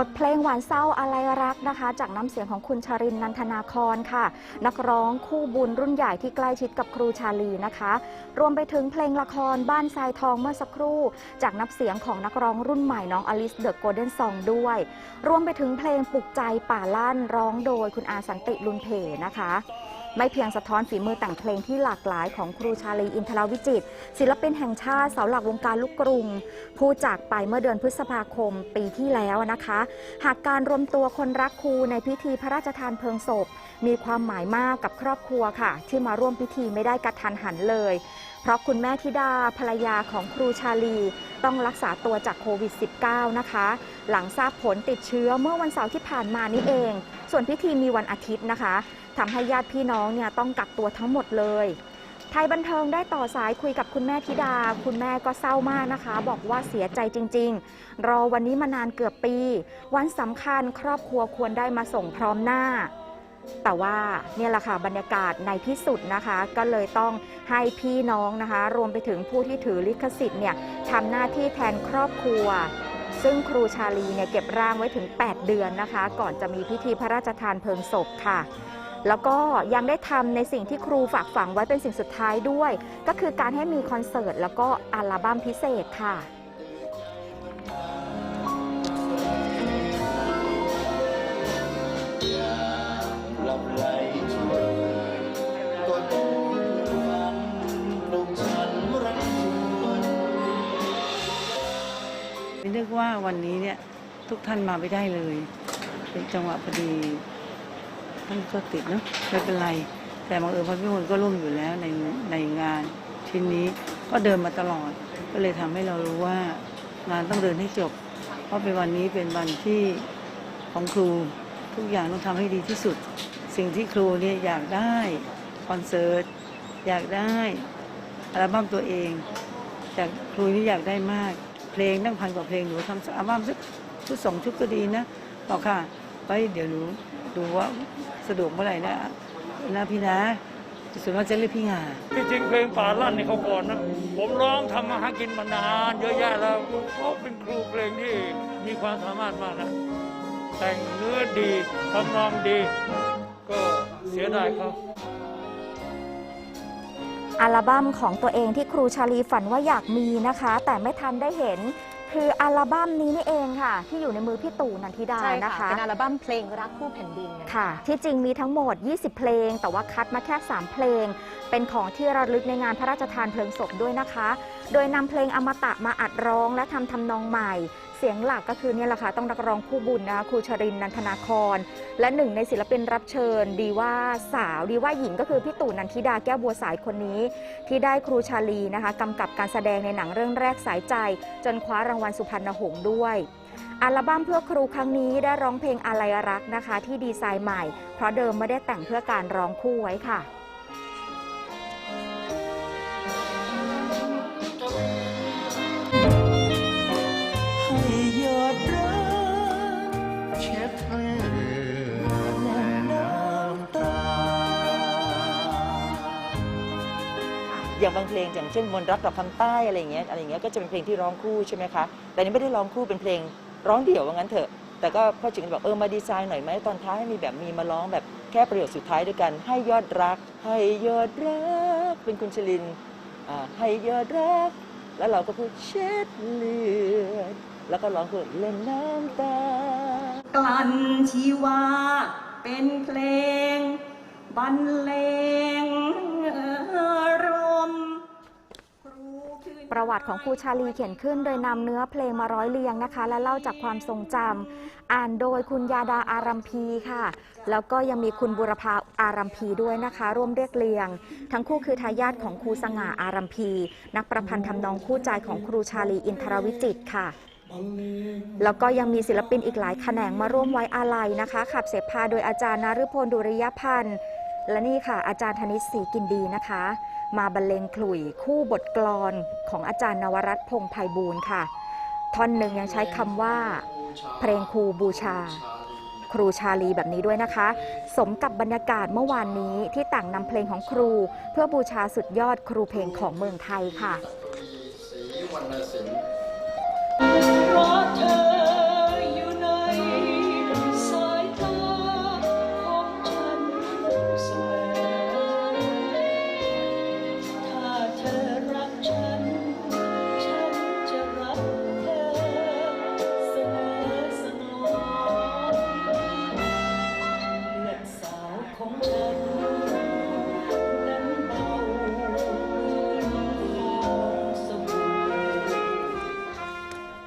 บทเพลงหวานเศร้าอะไรรักนะคะ จากน้ำเสียงของคุณชรินนันทนาคอนค่ะ นักร้องคู่บุญรุ่นใหญ่ที่ใกล้ชิดกับครูชาลีนะคะ รวมไปถึงเพลงละครบ้านทรายทองเมื่อสักครู่ จากน้ำเสียงของนักร้องรุ่นใหม่น้องอลิสเดอะโกลเด้นซองด้วย รวมไปถึงเพลงปลุกใจป่าลั่นร้องโดยคุณอาสันติลุนเพนะคะ ไม่เพียงสะท้อนฝีมือแต่งเพลงที่หลากหลายของครูชาลีอินทราวิจิต ศิลปินแห่งชาติเสาหลักวงการลูกกรุง ผู้จากไปเมื่อเดือนพฤษภาคมปีที่แล้วนะคะ หากการรวมตัวคนรักครูในพิธีพระราชทานเพลิงศพ มีความหมายมากกับครอบครัวค่ะ ที่มาร่วมพิธีไม่ได้กระทันหันเลยเพราะคุณแม่ธิดาภรรยาของครูชาลี ต้องรักษาตัวจากโควิด -19 นะคะ หลังทราบผลติดเชื้อเมื่อวันเสาร์ที่ผ่านมานี้เอง ส่วนพิธีมีวันอาทิตย์นะคะทำให้ญาติพี่น้องเนี่ยต้องกักตัวทั้งหมดเลยไทยบันเทิงได้ต่อสายคุยกับคุณแม่ธิดา คุณแม่ก็เศร้ามากนะคะ บอกว่าเสียใจจริง ๆ รอวันนี้มานานเกือบปี วันสำคัญครอบครัวควรได้มาส่งพร้อมหน้า แต่ว่าเนี่ยแหละค่ะบรรยากาศในที่สุดนะคะ ก็เลยต้องให้พี่น้องนะคะ รวมไปถึงผู้ที่ถือลิขสิทธิ์เนี่ยทำหน้าที่แทนครอบครัว ซึ่งครูชาลีเนี่ยเก็บร่างไว้ถึง 8 เดือนนะคะ ก่อนจะมีพิธีพระราชทานเพลิงศพค่ะแล้วก็ยังได้ทำในสิ่งที่ครูฝากฝังไว้เป็นสิ่งสุดท้ายด้วย ก็คือการให้มีคอนเสิร์ตแล้วก็อัลบั้มพิเศษค่ะ ว่าวันนี้เนี่ยทุกท่านมาไม่ได้เลย เป็นจังหวะพอดีท่านก็ติดเนาะไม่เป็นไร แต่บังเอิญพระพิมลก็ร่วมอยู่แล้วในในงานชิ้นนี้ก็เดินมาตลอด ก็เลยทำให้เรารู้ว่างานต้องเดินให้จบ เพราะเป็นวันนี้เป็นวันที่ของครูทุกอย่างต้องทำให้ดีที่สุด สิ่งที่ครูเนี่ยอยากได้คอนเสิร์ตอยากได้อัลบั้มตัวเองจากครูที่อยากได้มาก เพลงตั้งพันกว่าเพลงหนูทำอัลบั้มสักชุดสองชุดก็ดีนะบอกค่ะไปเดี๋ยวหนูดูว่าสะดวกเมื่อไหร่นะนะพี่นะส่วนมากจะเรียกพี่งาที่จริงเพลงป่าลั่นนี่เขาก่อนนะผมร้องทำมาหากินมานาน เยอะแยะแล้วเขาเป็นครูเพลงที่มีความสามารถมากนะแต่งเนื้อดีทำนองดี ก็เสียดายเขา อัลบั้มของตัวเองที่ครูชาลีฝันว่าอยากมีนะคะ แต่ไม่ทันได้เห็นคืออัลบั้มนี้นี่เองค่ะ ที่อยู่ในมือพี่ตู่นันทิดาใช่นะค่ะคะ เป็นอัลบั้มเพลงรักคู่แผ่นดินนค่ะ ที่จริงมีทั้งหมด 20 เพลง แต่ว่าคัดมาแค่ 3 เพลง เป็นของที่ระลึกในงานพระราชทานเพลิงศพด้วยนะคะ โดยนำเพลงอมตะมาอัดร้องและทำทำนองใหม่ เสียงหลักก็คือเนี่ยแหละค่ะต้องนักร้องคู่บุญนะครูชรินนันทนาคร และหนึ่งในศิลปินรับเชิญ ดีว่าสาวดีว่าหญิงก็คือพี่ตู่นันทิดาแก้วบัวสายคนนี้ ที่ได้ครูชาลีนะคะกำกับการแสดงในหนังเรื่องแรกสายใจ จนคว้ารางวัลสุพรรณหงส์ด้วยอัลบั้มเพื่อครูครั้งนี้ได้ร้องเพลงอะไรรักนะคะ ที่ดีไซน์ใหม่ เพราะเดิมไม่ได้แต่งเพื่อการร้องคู่ไว้ค่ะ อย่างบางเพลงอย่างเช่นมนรักกับคำใต้อะไรเงี้ยอะไรเงี้ยก็จะเป็นเพลงที่ร้องคู่ใช่ไหมคะแต่นี่ไม่ได้ร้องคู่เป็นเพลงร้องเดี่ยวว่างั้นเถอะ แต่ก็พ่อจึงบอกเออมาดีไซน์หน่อยไหมตอนท้ายให้มีแบบมีมาร้องแบบแค่ประโยคสุดท้ายด้วยกัน ให้ยอดรัก ให้ยอดรัก เป็นคุณชลินอ่าให้ยอดรัก แล้วเราก็พูดเช็ดเลือดแล้วก็ร้องคือเล่นน้ำตากลั่นชีวาเป็นเพลงบรรเลง ประวัติของครูชาลีเขียนขึ้น โดยนำเนื้อเพลงมาร้อยเรียงนะคะ และเล่าจากความทรงจำอ่านโดยคุณยาดาอารัมพีค่ะ แล้วก็ยังมีคุณบุรพาอารัมพีด้วยนะคะ ร่วมเรียกเรียง ทั้งคู่คือทายาทของครูสง่าอารัมพี นักประพันธ์ทำนองคู่ใจของครูชาลีอินทรวิจิตค่ะแล้วก็ยังมีศิลปินอีกหลายแขนงมาร่วมไว้อาลัยนะคะ ขับเสพาโดยอาจารย์นฤพลดุริยพันธ์ และนี่ค่ะ อาจารย์ธนิตศรีกินดีนะคะ มาบรรเลงขลุ่ยคู่บทกลอนของอาจารย์นวรัตน์พงไพบูลย์ค่ะ ท่อนหนึ่งยังใช้คำว่า เพลงครูบูชา ครูชาลีแบบนี้ด้วยนะคะ สมกับบรรยากาศเมื่อวานนี้ที่ต่างนำเพลงของครู เพื่อบูชาสุดยอดครูเพลงของเมืองไทยค่ะเพราะเธอ